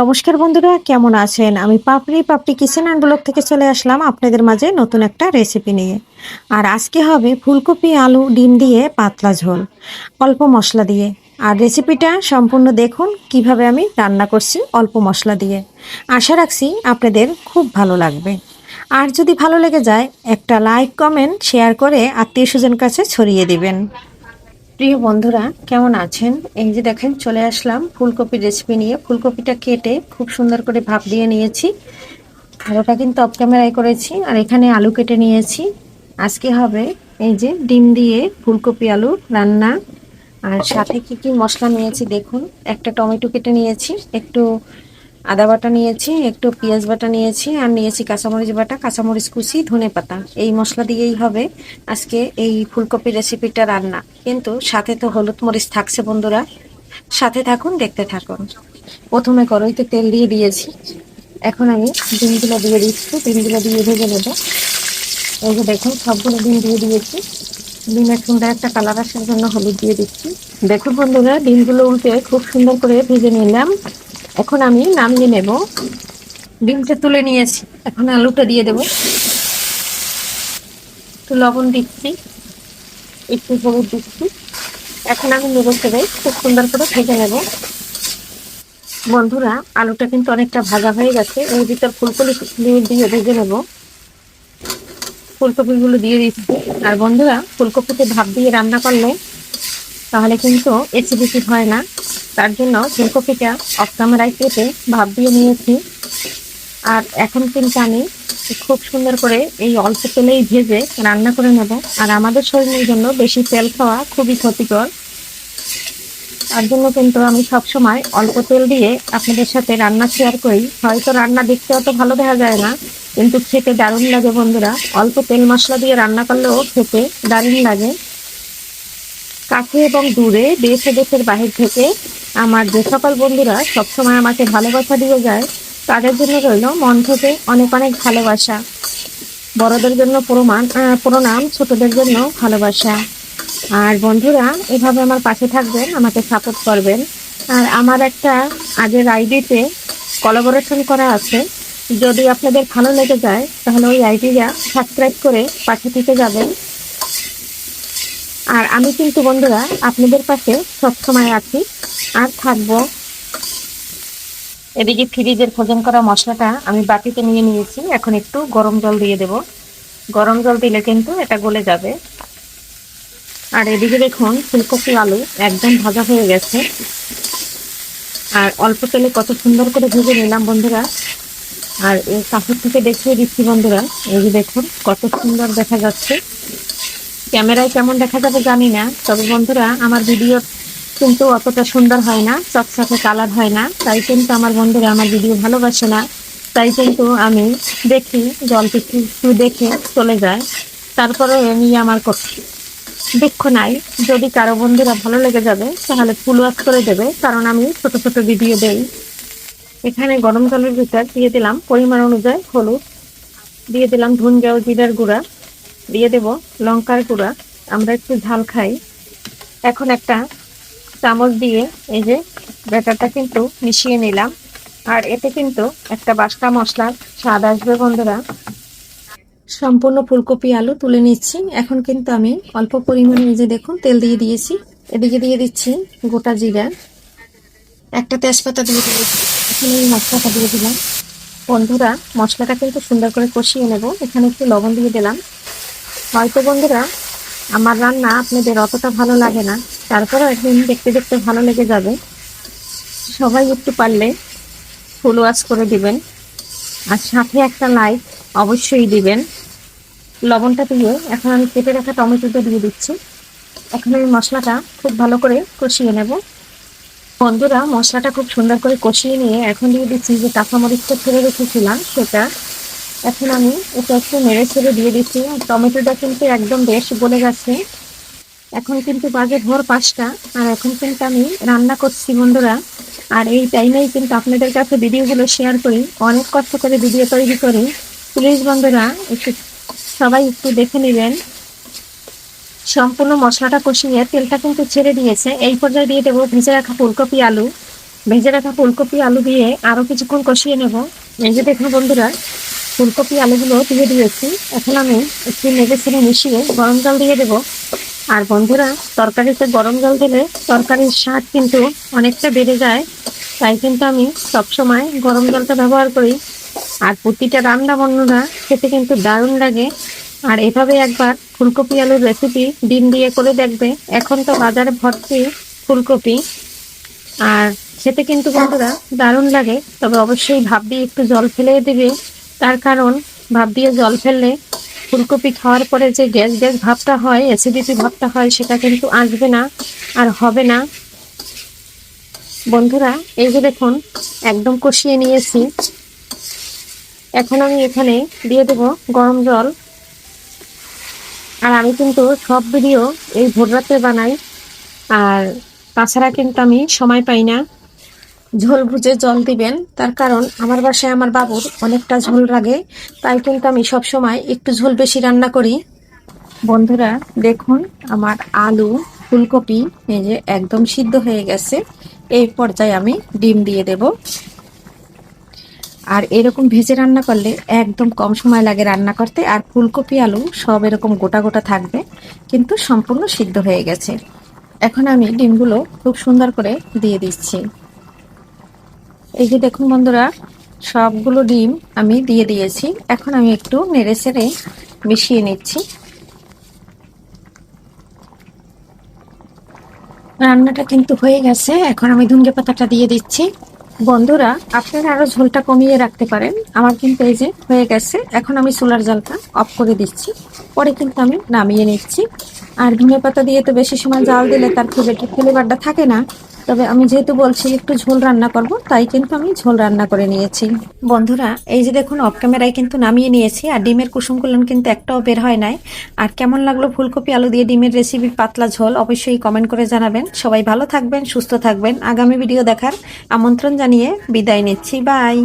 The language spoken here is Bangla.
নমস্কার বন্ধুরা, কেমন আছেন? আমি Papri Papri kitchen and blog থেকে চলে আসলাম আপনাদের মাঝে নতুন একটা রেসিপি নিয়ে। আর আজকে হবে ফুলকপি, আলু, ডিম দিয়ে পাতলা ঝোল, অল্প মশলা দিয়ে। আর রেসিপিটা সম্পূর্ণ দেখুন, কীভাবে আমি রান্না করছি অল্প মশলা দিয়ে। আশা রাখছি আপনাদের খুব ভালো লাগবে। আর যদি ভালো লেগে যায়, একটা লাইক কমেন্ট শেয়ার করে আত্মীয় স্বজন কাছে ছড়িয়ে দিবেন। প্রিয় বন্ধুরা, কেমন আছেন? এই যে দেখেন, চলে আসলাম ফুলকপির রেসিপি নিয়ে। ফুলকপিটা কেটে খুব সুন্দর করে ভাপ দিয়ে নিয়েছি। আর ওটা কিন্তু অফ ক্যামেরায় করেছি। আর এখানে আলু কেটে নিয়েছি। আজকে হবে এই যে ডিম দিয়ে ফুলকপি আলু রান্না। আর সাথে কি কি মশলা নিয়েছি দেখুন। একটা টমেটো কেটে নিয়েছি। একটু আদা বাটা নিয়েছি, একটু পেঁয়াজ বাটা নিয়েছি, আর নিয়েছি কাঁচামরিচ বাটা, কাঁচামরিচ কুচি, ধনে পাতা। এই মশলা দিয়েই হবে আজকে এই ফুলকপির রেসিপিটা রান্না। কিন্তু সাথে তো হলুদ মরিচ থাকছে বন্ধুরা। সাথে থাকুন, দেখতে থাকুন। প্রথমে কড়াইতে তেল দিয়ে দিয়েছি। এখন আমি ডিমগুলো দিয়ে দিচ্ছি। ডিমগুলো দিয়ে ভেজে নেব। এই যে দেখুন, সবগুলো ডিম দিয়ে দিয়েছি। ডিমের সুন্দর একটা কালার আসার জন্য হলুদ দিয়ে দিচ্ছি। দেখুন বন্ধুরা, ডিমগুলো উল্টে খুব সুন্দর করে ভেজে নিলাম। এখন আমি নামিয়ে নেব। ডিমটা তুলে নিয়েছি। এখন আলুটা দিয়ে দেব। একটু লবণ দিচ্ছি। একটু হলুদ দিচ্ছি। এখন আমি নেড়ে চেড়ে খুব সুন্দর করে ভেজে নেব। বন্ধুরা, আলুটা কিন্তু অনেকটা ভাজা হয়ে গেছে। এর ভিতর ফুলকপি দিয়ে ভেজে নেব। ফুলকপিগুলো দিয়ে দিচ্ছি। আর বন্ধুরা, ফুলকপিতে ভাপ দিয়ে রান্না করলে তাহলে কিন্তু এসিডিটি হয় না। তার জন্য ফুলকপিটা অফ ক্যামেরায় কেটে ভাপ দিয়ে নিয়েছি। আর এখন কিন্তু আমি খুব সুন্দর করে এই অল্প তেলেই ভেজে রান্না করে নেব। আর আমাদের শরীরের জন্য বেশি তেল খাওয়া খুবই ক্ষতিকর। তার জন্য কিন্তু আমি সবসময় অল্প তেল দিয়ে আপনাদের সাথে রান্না শেয়ার করি। হয়তো রান্না দেখতে অত ভালো দেখা যায় না, কিন্তু খেতে দারুণ লাগে বন্ধুরা। অল্প তেল মশলা দিয়ে রান্না করলেও খেতে দারুণ লাগে। কাছে এবং দূরে দেশ দেশের বাহির থেকে আমার যে সকল বন্ধুরা সবসময় আমাকে ভালোবাসা দিয়ে যায়, তাদের জন্য রইল মন থেকে অনেক অনেক ভালোবাসা। বড়দের জন্য প্রমাণ প্রণাম, ছোটদের জন্য ভালোবাসা। আর বন্ধুরা, এভাবে আমার পাশে থাকবেন, আমাকে সাপোর্ট করবেন। আর আমার একটা আগের আইডিতে কলাবোরেশন করা আছে। যদি আপনাদের ভালো লেগে যায়, তাহলে ওই আইডিটা সাবস্ক্রাইব করে পাশে থেকে যাবেন। আর আমি কিন্তু বন্ধুরা আপনাদের পাশে সবসময় আছি। আর থাকব এদিকে ফ্রিজের ভোজন করা মশলাটা আমি বাটিতে নিয়ে নিয়েছি। এখন একটু গরম জল দিয়ে দেব। গরম জল দিলে কিন্তু এটা গলে যাবে। আর এদিকে দেখুন, ফুলকপি আলু একদম ভাজা হয়ে গেছে। আর অল্প তেলে কত সুন্দর করে ভেজে নিলাম বন্ধুরা। আর এই কাপড় থেকে দেখিয়ে দিচ্ছি বন্ধুরা। এই যে দেখুন, কত সুন্দর দেখা যাচ্ছে। ক্যামেরায় কেমন দেখা যাবে জানি না। তবে বন্ধুরা, আমার ভিডিও কিন্তু অতটা সুন্দর হয় না, চকচকে কালার হয় না। তাই কিন্তু আমার বন্ধুরা আমার ভিডিও ভালোবাসে না। তাই কিন্তু আমি দেখি জলটি একটু দেখে চলে যায়। তারপরে নিয়ে আমার করছি দুঃখ নাই। যদি কারও বন্ধুরা ভালো লেগে যাবে, তাহলে ফুল ওয়াশ করে দেবে। কারণ আমি ছোট ছোট ভিডিও দেই। এখানে গরম জলের ভিতর দিয়ে দিলাম। পরিমাণ অনুযায়ী হলুদ। দিয়ে দিলাম ধুনজা ও জিরার গুঁড়া। দিয়ে দেব লঙ্কার গুঁড়া। আমরা একটু ঝাল খাই। এখন একটা চামচ দিয়ে এই যে ব্যাটারটা কিন্তু মিশিয়ে নিলাম। আর এতে কিন্তু একটা বাসকা মশলার স্বাদ আসবে বন্ধুরা। সম্পূর্ণ ফুলকপি আলু তুলে নিচ্ছি। এখন কিন্তু আমি অল্প পরিমাণে এই যে দেখুন, তেল দিয়ে দিয়েছি। এদিকে দিয়ে দিচ্ছি গোটা জিরা। একটা তেজপাতা দিয়ে দিয়েছি। এখন এই মশলাটা দিয়ে দিলাম। বন্ধুরা, মশলাটা কিন্তু সুন্দর করে কষিয়ে নেব। এখানে একটু লবণ দিয়ে দিলাম। হয়তো বন্ধুরা, আমার রান্না আপনাদের অতটা ভালো লাগে না, তারপরেও একদিন দেখতে দেখতে ভালো লেগে যাবে। সবাই একটু পারলে ফুল ওয়াশ করে দিবেন। আর সাথে একটা লাইক অবশ্যই দিবেন। লবণটা দিয়ে এখন আমি কেটে রাখা টমেটোটা দিয়ে দিচ্ছি। এখন আমি মশলাটা খুব ভালো করে কষিয়ে নেব। বন্ধুরা, মশলাটা খুব সুন্দর করে কষিয়ে নিয়ে এখন দিয়ে দিচ্ছি যে কাঁচামরিচটা ফেলে রেখেছিলাম, সেটা এখন আমি এটা একটু নেড়ে ছেড়ে দিয়ে দিচ্ছি। টমেটোটা কিন্তু একদম বেশ গলে গেছে। এখন কিন্তু বাজে ভোর পাঁচটা, আর এখন কিন্তু আমি রান্না করছি বন্ধুরা। আর এই টাইমেই কিন্তু আপনাদের কাছে ভিডিওগুলো শেয়ার করি। অনেক কষ্ট করে ভিডিও তৈরি করি। প্লিজ বন্ধুরা, একটু সবাই একটু দেখে নেবেন। সম্পূর্ণ মশলাটা কষিয়ে তেলটা কিন্তু ছেড়ে দিয়েছে। এই পর্যায়ে দিয়ে দেবো ভেজে রাখা ফুলকপি আলু। ভেজে রাখা ফুলকপি আলু দিয়ে আরও কিছুক্ষণ কষিয়ে নেব। এই যে দেখুন বন্ধুরা ফুলকপি, আলুগুলো দিয়ে দিয়েছি। এখন আমি একটু নেড়ে ছেড়ে মিশিয়ে গরম জল দিয়ে দেবো। আর বন্ধুরা, তরকারিতে গরম জল দিলে তরকারির স্বাদ কিন্তু অনেকটা বেড়ে যায়। তাই কিন্তু আমি সবসময় গরম জলটা ব্যবহার করি। আর প্রতিটা রান্না বন্ধুরা, খেতে কিন্তু দারুণ লাগে। আর এভাবে একবার ফুলকপি আলুর রেসিপি ডিম দিয়ে করে দেখবে। এখন তো বাজারে ভর্তি ফুলকপি। আর খেতে কিন্তু বন্ধুরা দারুণ লাগে। তবে অবশ্যই ভাববি একটু জল ফেলে দেবে। তার কারণ ভাব দিয়ে জল ফেললে ফুলকপি খাওয়ার পরে যে গ্যাস গ্যাস ভাবটা হয় অ্যাসিডিটি ভাবটা হয়, সেটা কিন্তু আসবে না আর হবে না। বন্ধুরা, এই যে দেখুন, একদম কষিয়ে নিয়েছি। এখন আমি এখানে দিয়ে দেব গরম জল। আর আমি কিন্তু সব ভিডিও এই ভোর রাতে বানাই, আর তাছাড়া কিন্তু আমি সময় পাই না। ঝোল ভুজে জল দিবেন। তার কারণ আমার বাসায় আমার বাবুর অনেকটা ঝোল লাগে, তাই কিন্তু আমি সব সময় একটু ঝোল বেশি রান্না করি। বন্ধুরা, দেখুন আমার আলু, ফুলকপি, এই যে একদম সিদ্ধ হয়ে গেছে। এই পর্যায়ে আমি ডিম দিয়ে দেব। আর এরকম ভেজে রান্না করলে একদম কম সময় লাগে রান্না করতে, আর ফুলকপি, আলু সব এরকম গোটা গোটা থাকবে, কিন্তু সম্পূর্ণ সিদ্ধ হয়ে গেছে। এখন আমি ডিমগুলো খুব সুন্দর করে দিয়ে দিচ্ছি। এই যে দেখুন বন্ধুরা, সবগুলো ডিম আমি দিয়ে দিয়েছি। এখন আমি একটু নেড়ে চেড়ে মিশিয়ে নিচ্ছি। রান্নাটা কিন্তু হয়ে গেছে। এখন আমি ধুনগে পাতাটা দিয়ে দিচ্ছি। বন্ধুরা, আপনারা আরও ঝোলটা কমিয়ে রাখতে পারেন। আমার কিন্তু এই যে হয়ে গেছে। এখন আমি সোলার জালটা অফ করে দিচ্ছি। পরে কিন্তু আমি নামিয়ে নিচ্ছি। আর ধনে পাতা দিয়ে তো বেশি সময় জাল দিলে তার খুব একটা ফ্লেভারটা থাকে না। তবে আমি যেহেতু বলছি একটু ঝোল রান্না করব, তাই কিন্তু আমি ঝোল রান্না করে নিয়েছি। বন্ধুরা, এই যে দেখুন অফ ক্যামেরায় কিন্তু নামিয়ে নিয়েছি, আর ডিমের কুসুমকুলন কিন্তু একটাও বের হয় নাই। আর কেমন লাগল ফুলকপি আলু দিয়ে ডিমের রেসিপি পাতলা ঝোল, অবশ্যই কমেন্ট করে জানাবেন। সবাই ভালো থাকবেন, সুস্থ থাকবেন। আগামী ভিডিও দেখার আমন্ত্রণ জানিয়ে বিদায় নিচ্ছি। বাই